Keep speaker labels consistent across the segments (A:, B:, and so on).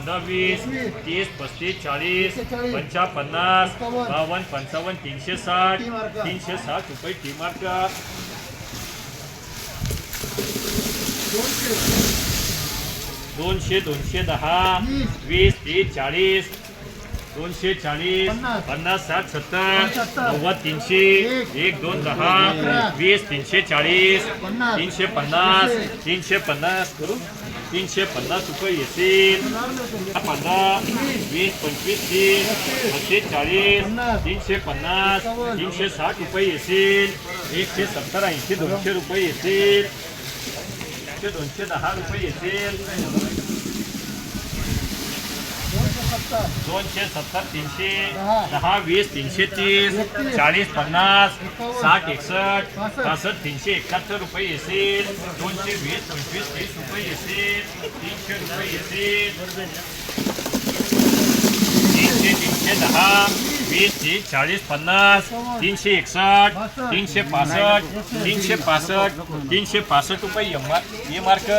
A: पंधरा वीस, तीस, पस्तीस, चाळीस पंचा पन्नास बावन्न, पंचावन्न, तीनशे साठ तीनशे साठ रुपये टी मार्क दोनशे दोनशे दहा, वीस, तीस, चाळीस, दोनशे चाळीस,
B: पन्नास.
A: साठ, सत्तर. नव्वद, तीनशे,
B: एक.
A: दोन, दहा. वीस, तीनशे चाळीस. तीनशे पन्नास.
B: तीनशे
A: पन्नास करू तीनशे पन्नास रुपये येतील. पंधरा वीस पंचवीस तीस पस्तीस चाळीस तीनशे पन्नास तीनशे साठ रुपये येतील. एकशे सत्तर ऐंशी दोनशे रुपये येतील. एकशे दोनशे दहा रुपये येतील. दोनशे सत्तर तीनशे
B: दहा.
A: वीस तीनशे तीस चाळीस पन्नास साठ एकसष्ट
B: पासष्ट.
A: पासष्ट तीनशे एकाहत्तर रुपये येतील दोनशे वीस पंचवीस तीस रुपये येतील तीनशे रुपये येतील तीनशे तीनशे दहा वीस तीस चाळीस पन्नास तीनशे एकसष्ट तीनशे पासष्ट तीनशे पासष्ट तीनशे पासष्ट रुपये एम आर एम मार्क.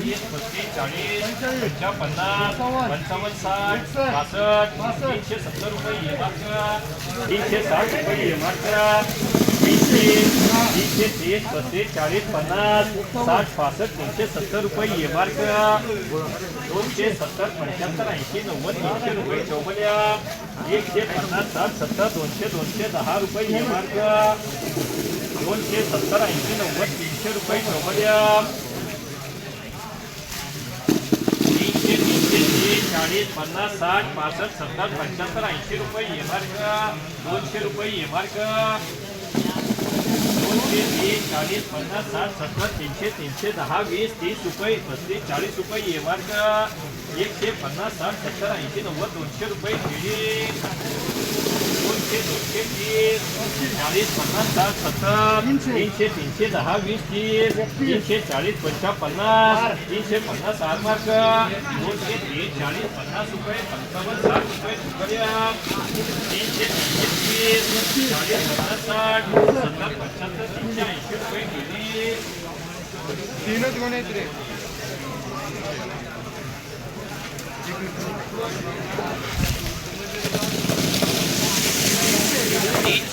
A: वीस पस्तीस चाळीस पंचा पन्नास पंचावन्न साठ पासष्ट तीनशे सत्तर रुपये एम मार्क. तीनशे साठ रुपये एम आर तीनशे तीनशे तीस पस्तीस चाळीस पन्नास साठ पासष्ट तीनशे सत्तर रुपये एम मार्क. दोनशे सत्तर पंच्याहत्तर ऐंशी नव्वद दोनशे रुपये चौबल्या एकशे पन्नास साठ सत्तर दोनशे दोनशे दहा रुपये हे मार्ग दोनशे सत्तर ऐंशी नव्वद तीनशे रुपये चौबल्या तीनशे तीनशे चाळीस पन्नास साठ पासष्ट सत्तर पंच्याहत्तर ऐंशी रुपये हे मार्ग दोनशे रुपये हे मार्ग दोनशे तीस चाळीस साठ सत्तर तीनशे तीनशे दहा वीस तीस रुपये पस्तीस चाळीस रुपये ये मार्ग एकशे पन्नास साठ सत्तर ऐंशी नव्वद दोनशे रुपये चाळीस पन्नास साठ सत्तर तीनशे तीनशे दहा वीस तीस तीनशे चाळीस पंचा पन्नास तीनशे पन्नास आठ मार्क दोनशे तीस चाळीस पन्नास रुपये पंचावन्न साठ रुपये शुक्रिया तीनशे तीनशे तीस चाळीस पन्नास साठ सत्तर पंच्याहत्तर तीनशे ऐंशी रुपये केली
B: तीनच गुण आहेत रे
A: तीनशे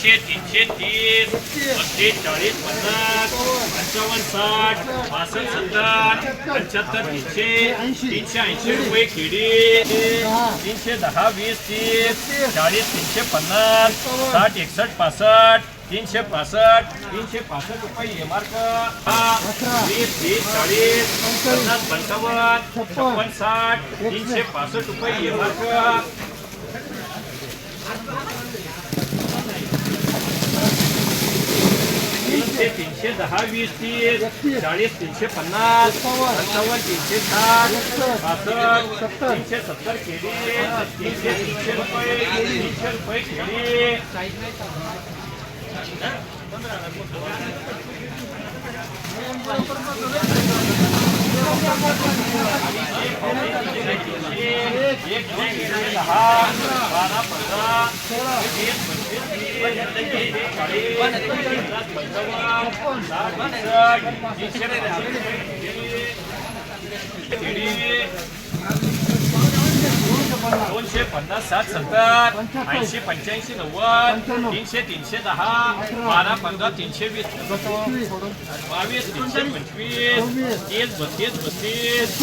A: तीनशे तीस पस्तीस चाळीस पन्नास, पंचावन्न साठ पासष्ट सत्तर, पंच्याहत्तर तीनशे तीनशे ऐंशी रुपये केळी तीनशे दहा वीस तीस, चाळीस तीनशे पन्नास, साठ एकसष्ट पासष्ट, तीनशे पासष्ट तीनशे पासष्ट रुपये हे वीस, तीस, चाळीस, पन्नास, पंचावन्न, छप्पन, साठ, तीनशे पासष्ट रुपये हे मार्क तीनशे दहा वीस तीस चाळीस तीनशे पन्नास पंचावन्न तीनशे साठ पासष्ट तीनशे सत्तर केली तीनशे तीनशे रुपये तीनशे रुपये केली एक दहा बारा पंधरा वीस Thank you. पन्नास साठ सत्तर ऐंशी पंच्याऐंशी नव्वद तीनशे तीनशे दहा बारा पंधरा तीनशे वीस बावीस तीनशे पंचवीस तीस बत्तीस बत्तीस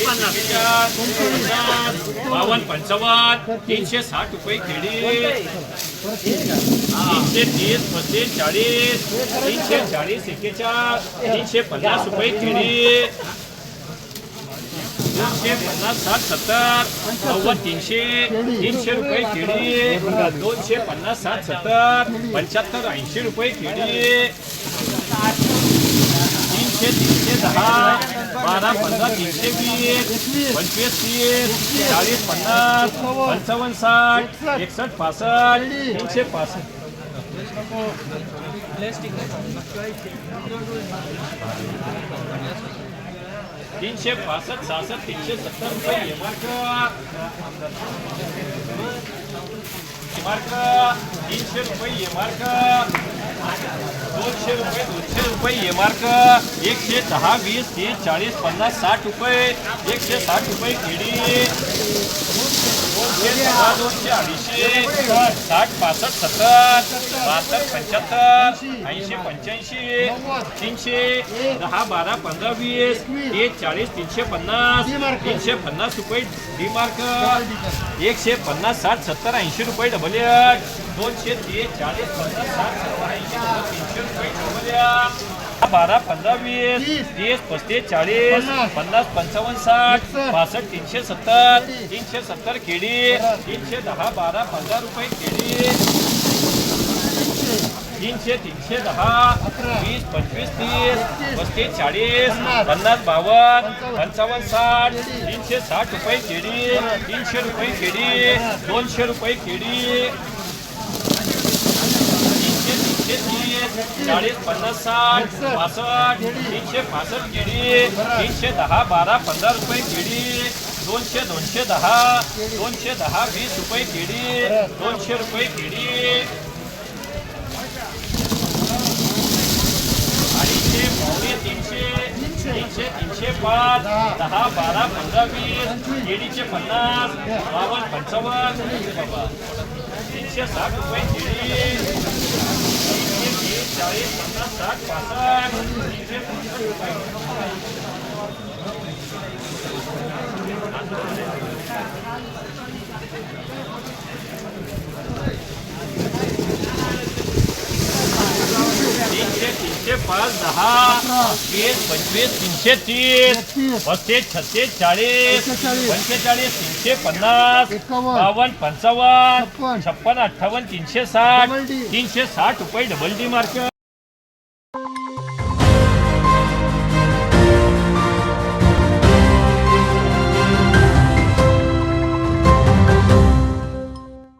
A: पन्नास बावन्न पंचावन्न तीनशे साठ रुपये खेडी तीनशे तीस पस्तीस चाळीस तीनशे चाळीस एक्केचाळीस तीनशे पन्नास रुपये खेडी दोनशे पन्नास साठ सत्तर नव्वद तीनशे तीनशे रुपये केळी दोनशे पन्नास साठ सत्तर पंच्याहत्तर ऐंशी रुपये केळी तीनशे तीनशे दहा बारा पंधरा तीनशे वीस पंचवीस तीस चाळीस पन्नास पंचावन्न साठ एकसष्ट पासष्ट तीनशे पासष्ट तीनशे पासष्ट सहासष्ट तीनशे सत्तर रुपये हे मार्क हे मार्क तीनशे रुपये हे मार्क दोनशे रुपये रुपये ये मार्क एकशे दहा वीस तीस चालीस पन्ना साठ रुपये एकशे साठ रुपये केळी साठ पंच्याऐंशी तीनशे रुपये एकशे पन्नास, साठ, सत्तर, ऐंशी रुपये डबल दोनशे तीस, चाळीस, पन्नास, साठ, सत्तर, ऐंशी तीनशे रुपये डबल बारा पंधरा वीस तीस. पस्तीस चाळीस पन्नास. पंचावन्न साठ पासष्ट तीनशे सत्तर तीनशे सत्तर केळी तीनशे दहा बारा पंधरा रुपये केळी तीनशे. तीनशे दहा वीस पंचवीस तीस पस्तीस. चाळीस पन्नास. बावन्न पंचावन्न. साठ तीनशे साठ रुपये केळी तीनशे रुपये केळी दोनशे रुपये केळी तीनशे तीनशे तीस चाळीस पन्नास साठ पासष्ट तीनशे पासष्ट केळी तीनशे दहा बारा पंधरा रुपये केळी दोनशे दोनशे दहा दोनशे दहा वीस रुपये केळी दोनशे रुपये केळी अडीचशे पावणे तीनशे तीनशे तीनशे पाच दहा. बारा पंधरा वीस केळीचे पन्नास बावन्न पंचावन्न बाबा तीनशे साठ रुपये केळी तीनशे तीस पाच दहा वीस पंचवीस तीनशे तीस पस्तीस छत्तीस चाळीस पंचेचाळीस. तीनशे पन्नास बावन्न पंचावन्न छप्पन. अठ्ठावन्न तीनशे साठ तीनशे साठ रुपये डबल डी मार्क.